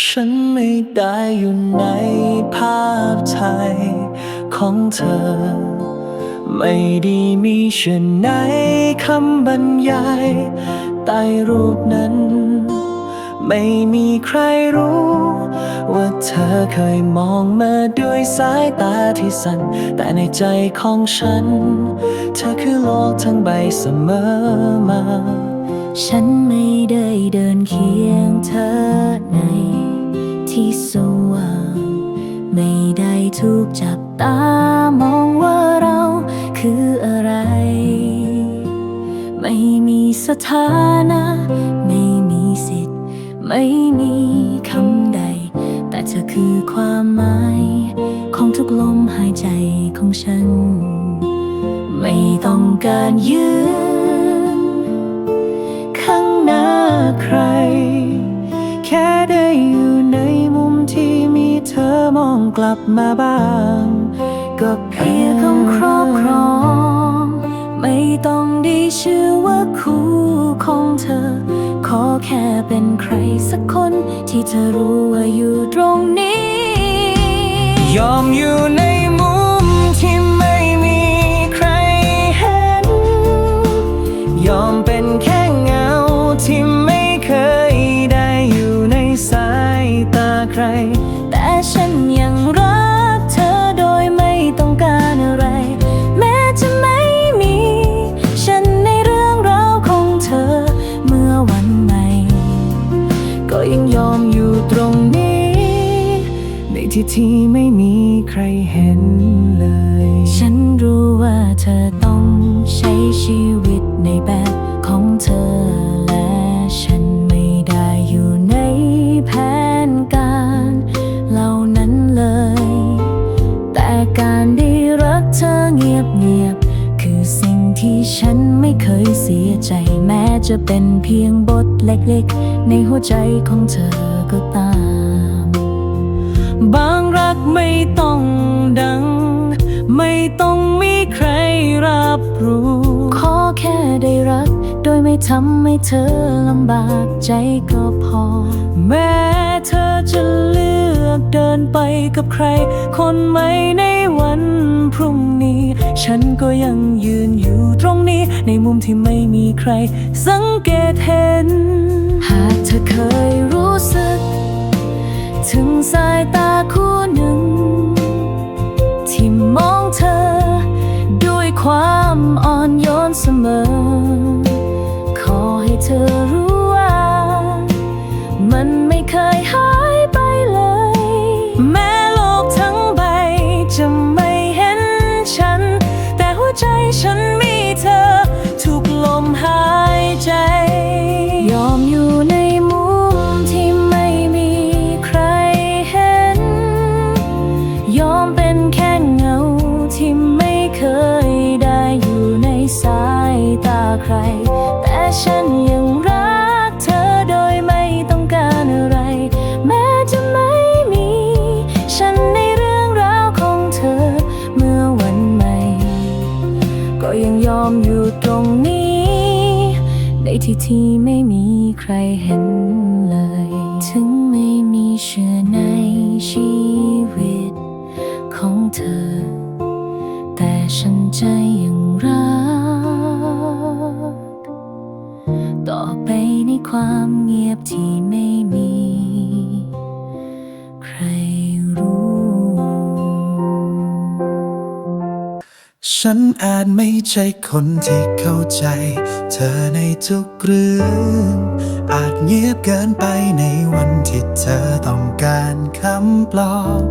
ฉันไม่ได้อยู่ในภาพถ่ายของเธอ ไม่ได้มีเช่นในคำบรรยายใต้รูปนั้น ไม่มีใครรู้ ว่าเธอเคยมองมาด้วยสายตาที่สั่น แต่ในใจของฉัน เธอคือโลกทั้งใบเสมอมา ฉันไม่ได้เดินเคียงเธอในที่สว่าง ไม่ได้ถูกจับตามองว่าเราคืออะไร ไม่มีสถานะ ไม่มีสิทธิ์ ไม่มีคำใด แต่เธอคือความหมาย ของทุกลมหายใจของฉัน ไม่ต้องการยืน ใคร แค่ได้อยู่ในมุมที่มีเธอมองกลับมาบ้าง ก็เพียงคำครอบครอง ไม่ต้องได้ชื่อว่าคู่ของเธอ ขอแค่เป็นใครสักคนที่เธอรู้ว่าอยู่ตรงนี้ ยอมอยู่ใน ที่ที่ไม่มีใครเห็นเลย ฉันรู้ว่าเธอต้องใช้ชีวิตในแบบของเธอและฉันไม่ได้อยู่ในแผนการเหล่านั้นเลย แต่การได้รักเธอเงียบๆคือสิ่งที่ฉันไม่เคยเสียใจแม้จะเป็นเพียงบทเล็กๆ ในหัวใจของเธอก็ตาม ต้องดัง ไม่ต้องมีใครรับรู้ ขอแค่ได้รัก โดยไม่ทำให้เธอลำบากใจก็พอ แม้เธอจะเลือกเดินไปกับใคร คนใหม่ในวันพรุ่งนี้ ฉันก็ยังยืนอยู่ตรงนี้ ในมุมที่ไม่มีใคร สังเกตเห็น หากเธอเคยรู้สึก ถึงสายตาคู่ อนเสมอ ขอให้เธอรู้ ที่ที่ไม่มีใครเห็นเลย ถึงไม่มีเชื่อในชีวิตของเธอ แต่ฉันจะยังรัก ต่อไปในความเงียบที่ไม่ ฉันอาจไม่ใช่คนที่เข้าใจ เธอในทุกเรื่อง อาจเงียบเกินไปในวันที่เธอต้องการคำปลอบ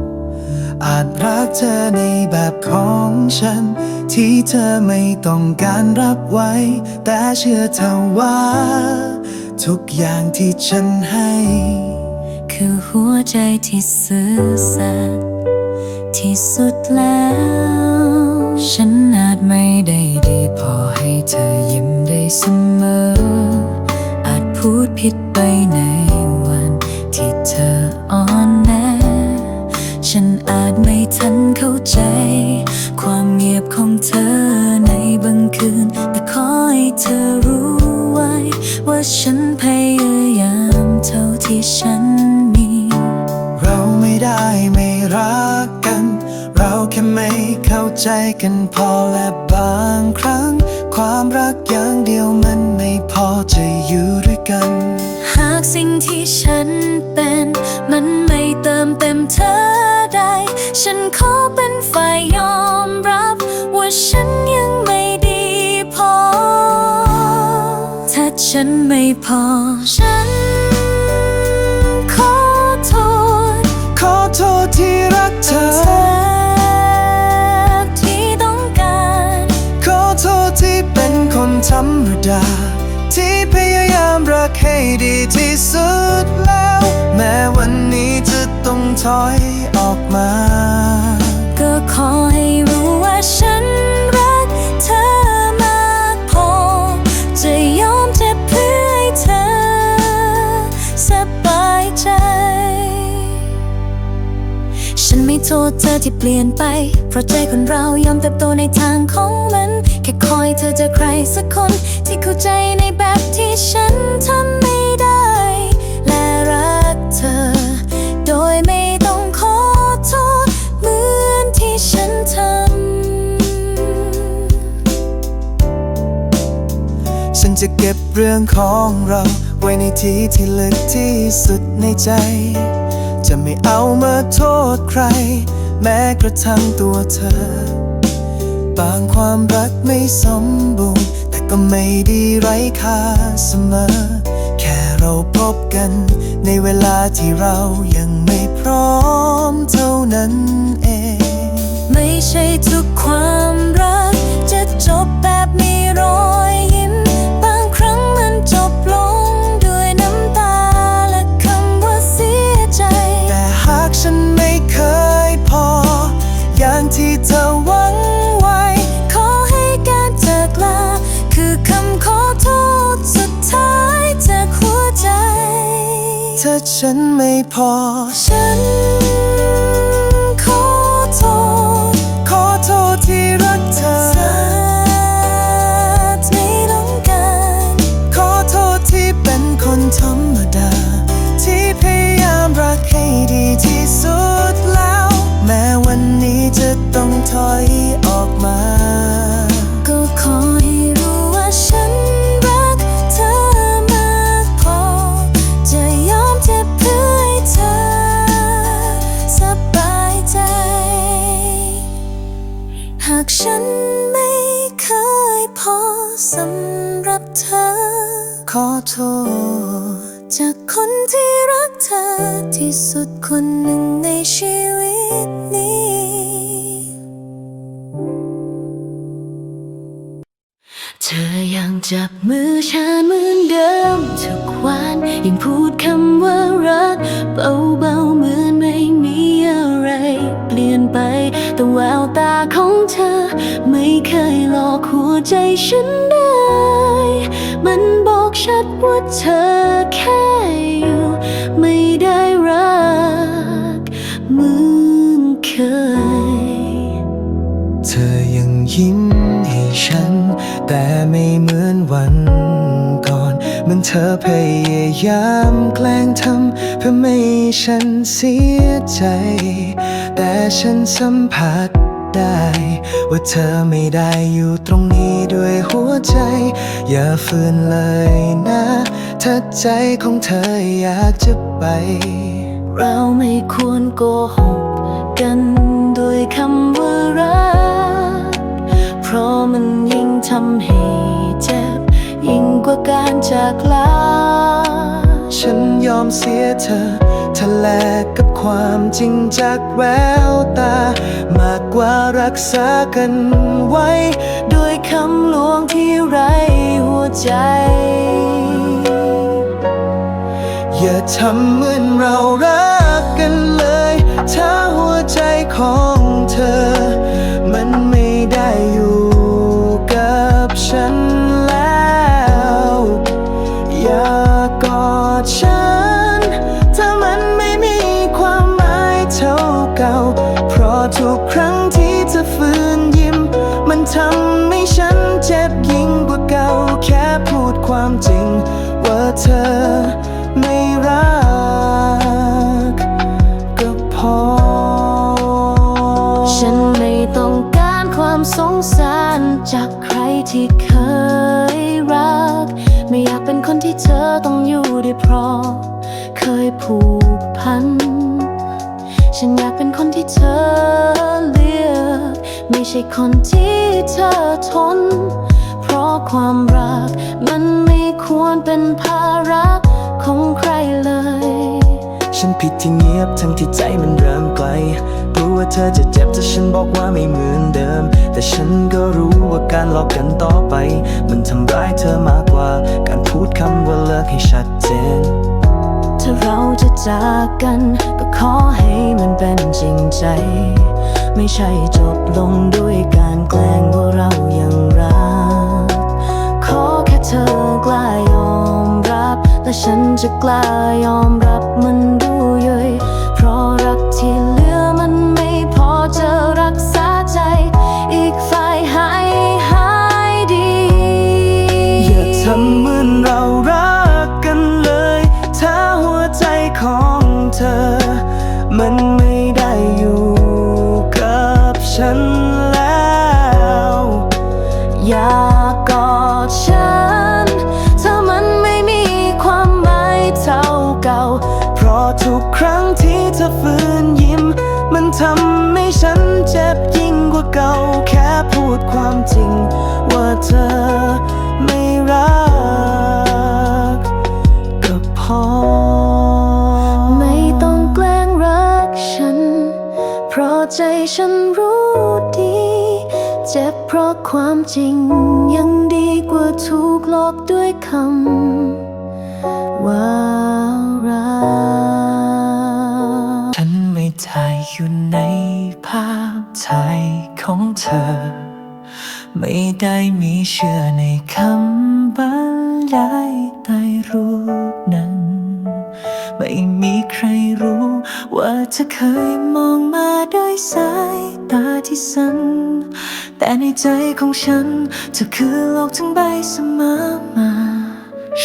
อาจรักเธอในแบบของฉัน ที่เธอไม่ต้องการรับไว้ แต่เชื่อเธอว่า ทุกอย่างที่ฉันให้ คือหัวใจที่ซื่อสัตย์ที่สุดแล้ว ฉันอาจไม่ได้ดีพอให้เธอยิ้มได้เสมอ อาจพูดผิดไปในวันที่เธออ่อนแอฉันอาจไม่ทันเข้าใจ ความเงียบของเธอในบางคืน แต่ขอให้เธอรู้ไว้ ว่าฉันพยายามเท่าที่ฉันมี เรักกันเราแค่ไม่เข้าใจกันพอและบางครั้ง ความรักอย่างเดียวมันไม่พอจะอยู่ด้วยกัน หากสิ่งที่ฉันเป็น มันไม่เติมเต็มเธอได้ ฉันขอเป็นฝ่ายยอมรับ ว่าฉันยังไม่ดีพอ ถ้าฉันไม่พอ ฉันขอโทษ ขอโทษที่รักเธอ ธรรมดา ที่พยายามรักให้ดีที่สุดแล้ว แม้วันนี้จะต้องถอยออกมา ก็ขอให้รู้ว่าฉันรัก ทษเธอที่เปลี่ยนไป เพราะใจคนเรายอมเติบโตในทางของมัน แค่คอยเธอเจอใครสักคน ที่เข้าใจในแบบที่ฉันทำไม่ได้ และรักเธอ โดยไม่ต้องขอโทษ เหมือนที่ฉันทำ ฉันจะเก็บเรื่องของเรา ไว้ในที่ที่ลึกที่สุดในใจ จะไม่เอามาโทษใคร แม้กระทั่งตัวเธอ บางความรักไม่สมบูรณ์ แต่ก็ไม่ดีไร้ค่าเสมอ แค่เราพบกัน ในเวลาที่เรายังไม่พร้อมเท่านั้นเอง ไม่ใช่ทุกความรัก จะจบแบบมีรอยยิ้ม กฉันไม่เคยพอ อย่างที่เธอหวังไว้ ขอให้การจากลา คือคำขอโทษสุดท้ายจากหัวใจ ถ้าฉันไม่พอฉัน โทษ จากคนที่รักเธอที่สุดคนหนึ่งในชีวิตนี้ เธอยังจับมือฉันเหมือนเดิมทุกวันยังพูดคำว่ารัก เบาๆเหมือนไม่มีอะไร เปลี่ยนไป แต่แววตาของเธอ ไม่เคยหลอกหัวใจฉันได้ มัน ชัดว่าเธอแค่อยู่ ไม่ได้รักเหมือนเคย เธอยังยิ้มให้ฉัน แต่ไม่เหมือนวันก่อน มันเธอพยายามแกล้งทำเพื่อไม่ให้ฉันเสียใจ แต่ฉันสัมผัส ได้ ว่าเธอไม่ได้อยู่ตรงนี้ด้วยหัวใจ อย่าฝืนเลยนะถ้าใจของเธออยากจะไป เราไม่ควรโกหกกันด้วยคำว่ารัก เพราะมันยิ่งทำให้เจ็บ ยิ่งกว่าการจากลา ฉันยอมเสียเธอเธอแลกกับความจริงจากแววตามา กว่ารักษากันไว้ ด้วยคำลวงที่ไรหัวใจ อย่าทำเหมือนเรารักกันเลย ถ้าหัวใจากเป็นคนที่เธอเลือกไม่ใช่คนที่เธอทน เพราะความรัก มันไม่ควรเป็นภาระของใครเลย ฉันผิดที่เงียบทั้งที่ใจมันเริ่มไกลรู้ว่าเธอจะเจ็บถ้าฉันบอกว่าไม่เหมือนเดิม แต่ฉันก็รู้ว่าการหลอกกันต่อไป มันทำร้ายเธอมากกว่า การพูดคำว่าเลิกให้ชัดเจน ถ้าเราจะจากกัน ก็ขอให้มันเป็นจริงใจ ไม่ใช่จบลงด้วยการแกล้งว่าเรายังรัก ขอแค่เธอกล้ายอมรับ และฉันจะกล้ายอมรับมัน ใจฉันรู้ดี เจ็บเพราะความจริง ยังดีกว่าถูกหลอกด้วยคำว่ารักฉันไม่ถ่ายอยู่ในภาพถ่ายของเธอ ไม่ได้มีเชื่อในคำ ในใจของฉันเธอคือโลกทั้งใบเสมอมา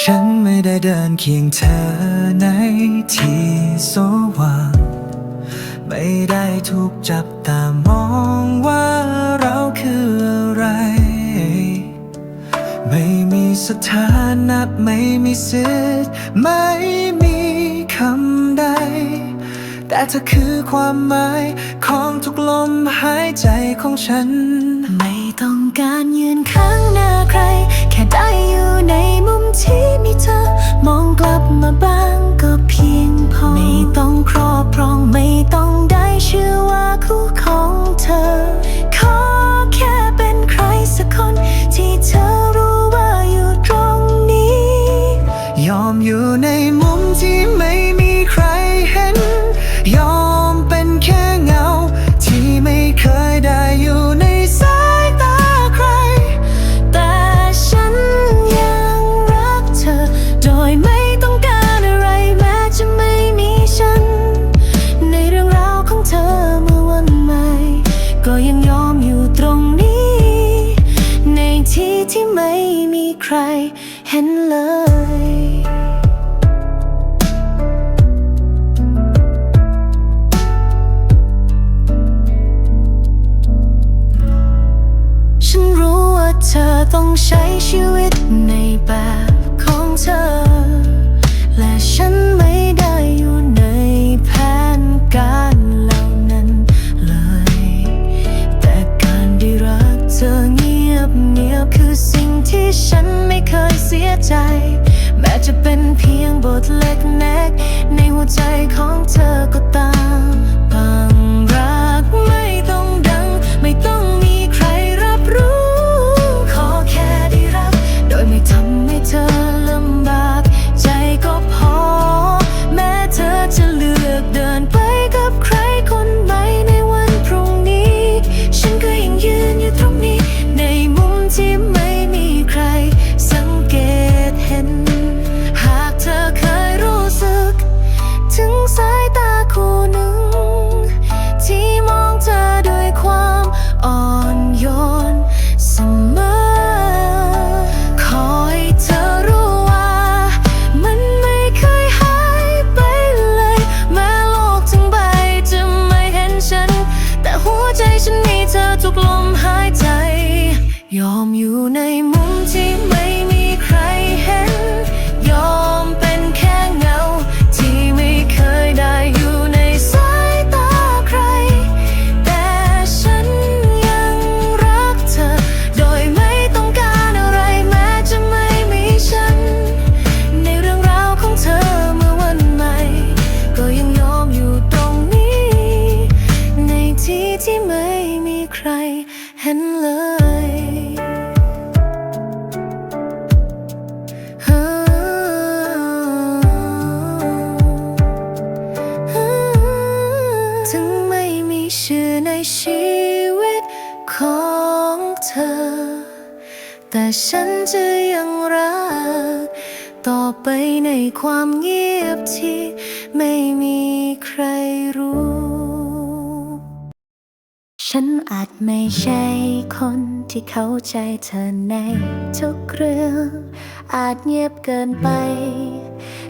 ฉันไม่ได้เดินเคียงเธอในที่สว่างไม่ได้ถูกจับตามองว่าเราคืออะไร ไม่มีสถานะไม่มีสิทธิ์ไม่มีคำ แต่เธอคือความหมาย ของทุกลมหายใจของฉัน ไม่ต้องการยืนข้างหน้าใคร แค่ได้อยู่ในมุมที่มีเธอ มองกลับมาบ้างก็เพียงพอ ไม่ต้องครอบครองไม่ต้องได้ชื่อว่าคู่ของเธอ ขอแค่เป็นใครสักคนที่เธอ และฉันไม่ได้อยู่ในแผนการเหล่านั้นเลย แต่การได้รักเธอเงียบเงียบคือสิ่งที่ฉันไม่เคยเสียใจ แม้จะเป็นเพียงบทเล็กแนกในหัวใจของเธอก็ตาม ไปในความเงียบที่ไม่มีใครรู้ ฉันอาจไม่ใช่คนที่เข้าใจเธอในทุกเรื่อง อาจเงียบเกินไป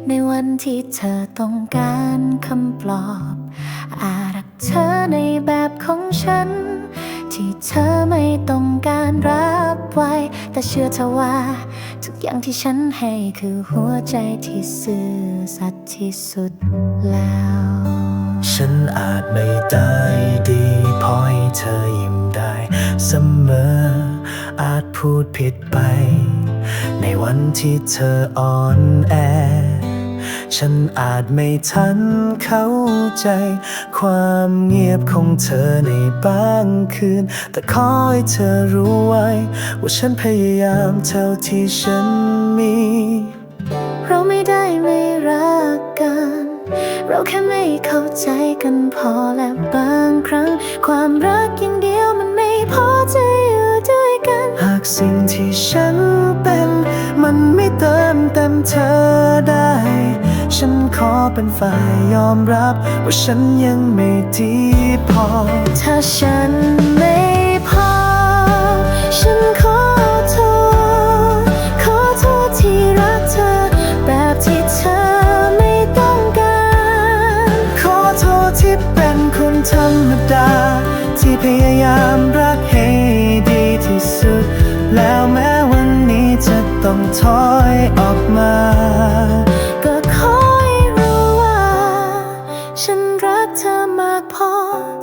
ในวันที่เธอต้องการคำปลอบ อาจรักเธอในแบบของฉัน ที่เธอไม่ต้องการรับไว้ แต่เชื่อเธอว่า ทุกอย่างที่ฉันให้คือหัวใจที่ซื่อสัตย์ที่สุดแล้ว ฉันอาจไม่ได้ดีพอให้เธอยิ้มได้เสมอ อาจพูดผิดไป ในวันที่เธออ่อนแอ ฉันอาจไม่ทันเข้าใจ ความเงียบของเธอในบางคืน แต่ขอให้เธอรู้ไว้ ว่าฉันพยายามเท่าที่ฉันมี เราไม่ได้ไม่รักกัน เราแค่ไม่เข้าใจกันพอและบางครั้ง ความรักอย่างเดียวมันไม่พอจะอยู่ด้วยกัน หากสิ่งที่ฉันเป็น มันไม่เติมเต็มเธอได้ ฉันขอเป็นฝ่ายยอมรับ ว่าฉันยังไม่ดีพอ ถ้าฉันไม่พอ ฉันขอโทษ ขอโทษที่รักเธอ แบบที่เธอไม่ต้องการ ขอโทษที่เป็นคนธรรมดา ที่พยายามรักให้ดีที่สุด แล้วแม้วันนี้จะต้องถอยออกมา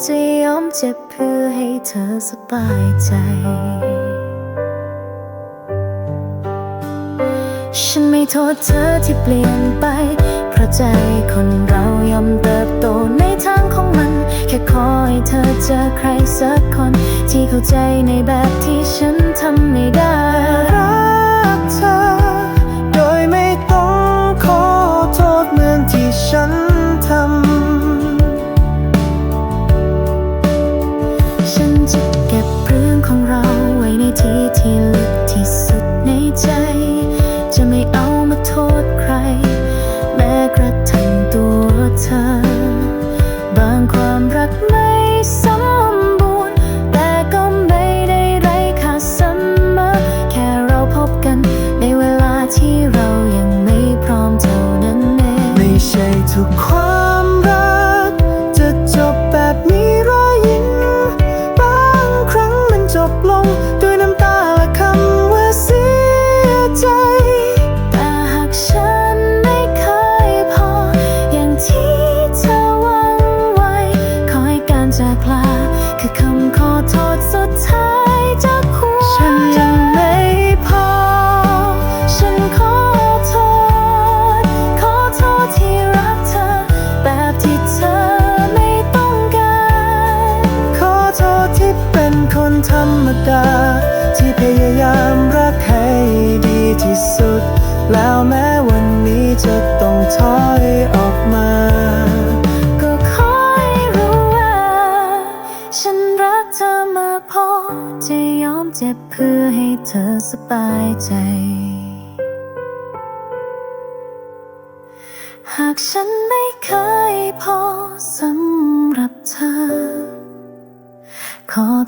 จะยอมเจ็บเพื่อให้เธอสบายใจ ฉันไม่โทษเธอที่เปลี่ยนไป เพราะใจคนเรายอมเติบโตในทางของมัน แค่ขอให้เธอเจอใครสักคน ที่เข้าใจในแบบที่ฉันทำไม่ได้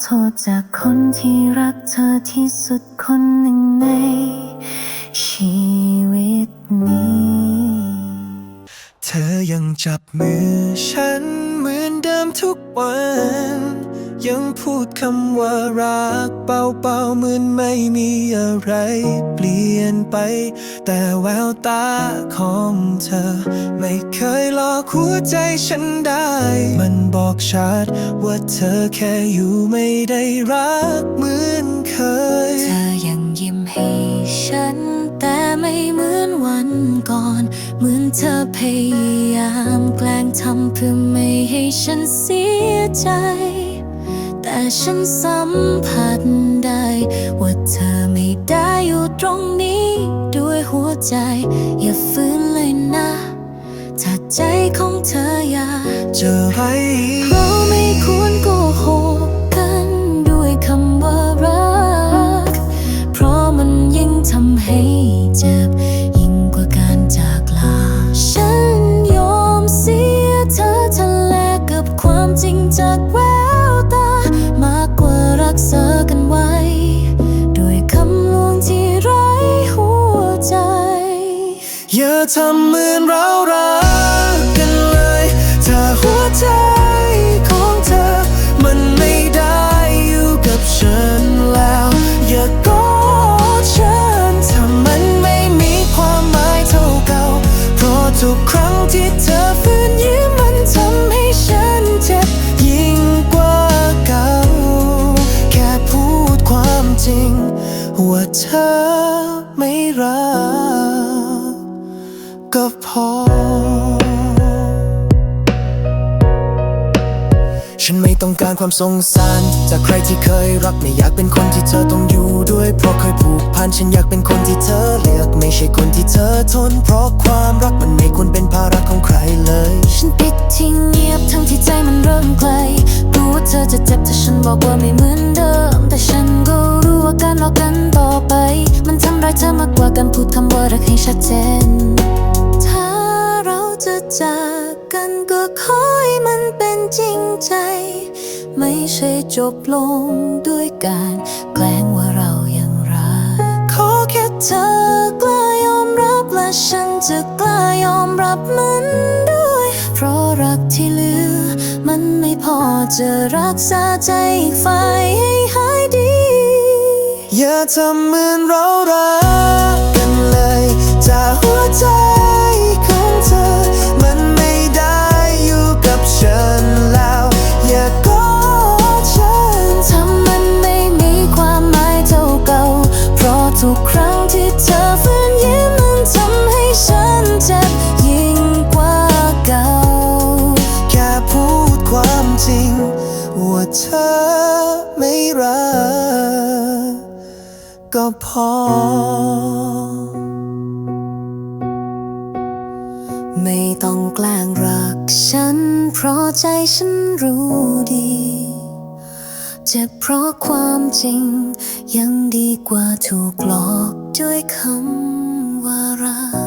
โทษจากคนที่รักเธอที่สุดคนหนึ่งใน ชีวิตนี้ เธอยังจับมือฉันเหมือนเดิมทุกวัน ยังพูดคำว่ารักเบาๆเหมือนไม่มีอะไรเปลี่ยนไป แต่แววตาของเธอ ไม่เคยหลอกหัวใจฉันได้ มันบอกชัดว่าเธอแค่อยู่ไม่ได้รักเหมือนเคย เธอยังยิ้มให้ฉัน แต่ไม่เหมือนวันก่อน เหมือนเธอพยายามแกล้งทำเพื่อไม่ให้ฉันเสียใจ แต่ฉันสัมผัสได้ ว่าเธอไม่ได้อยู่ตรงนี้ ด้วยหัวใจ อย่าฝืนเลยนะ ถ้าใจของเธออยากจะไร ทำเหมือนเรารักกันเลยถ้าหัวใจ ความสงสาร จากใครที่เคยรักไม่อยากเป็นคนที่เธอต้องอยู่ด้วยเพราะเคยผูกพันฉันอยากเป็นคนที่เธอเลือก ไม่ใช่คนที่เธอทน เพราะความรักมันไม่ควรเป็นภาระของใครเลย ฉันปิดที่เงียบทั้งที่ใจมันเริ่มไกลรู้ว่าเธอจะเจ็บถ้าฉันบอกว่าไม่เหมือนเดิม แต่ฉันก็รู้ว่าการหลอกกันต่อไป มันทำร้ายเธอมากกว่าการพูดคำว่ารักให้ชัดเจน ถ้าเราจะจากกันก็ขอให้มันเป็นจริงใจ ไม่ใช่จบลงด้วยการแกล้งว่าเรายังรัก ขอแค่เธอกล้ายอมรับและฉันจะกล้ายอมรับมันด้วย เพราะรักที่เหลือ มันไม่พอจะรักษาใจอีกฝ่ายให้หายดี อย่าทำเหมือนเรารักกันเลยจากหัวใจของเธอ มันไม่ได้อยู่กับฉัน เธอไม่รักก็พอ ไม่ต้องแกล้งรักฉัน เพราะใจฉันรู้ดี เจ็บเพราะความจริง ยังดีกว่าถูกหลอกด้วยคำว่ารัก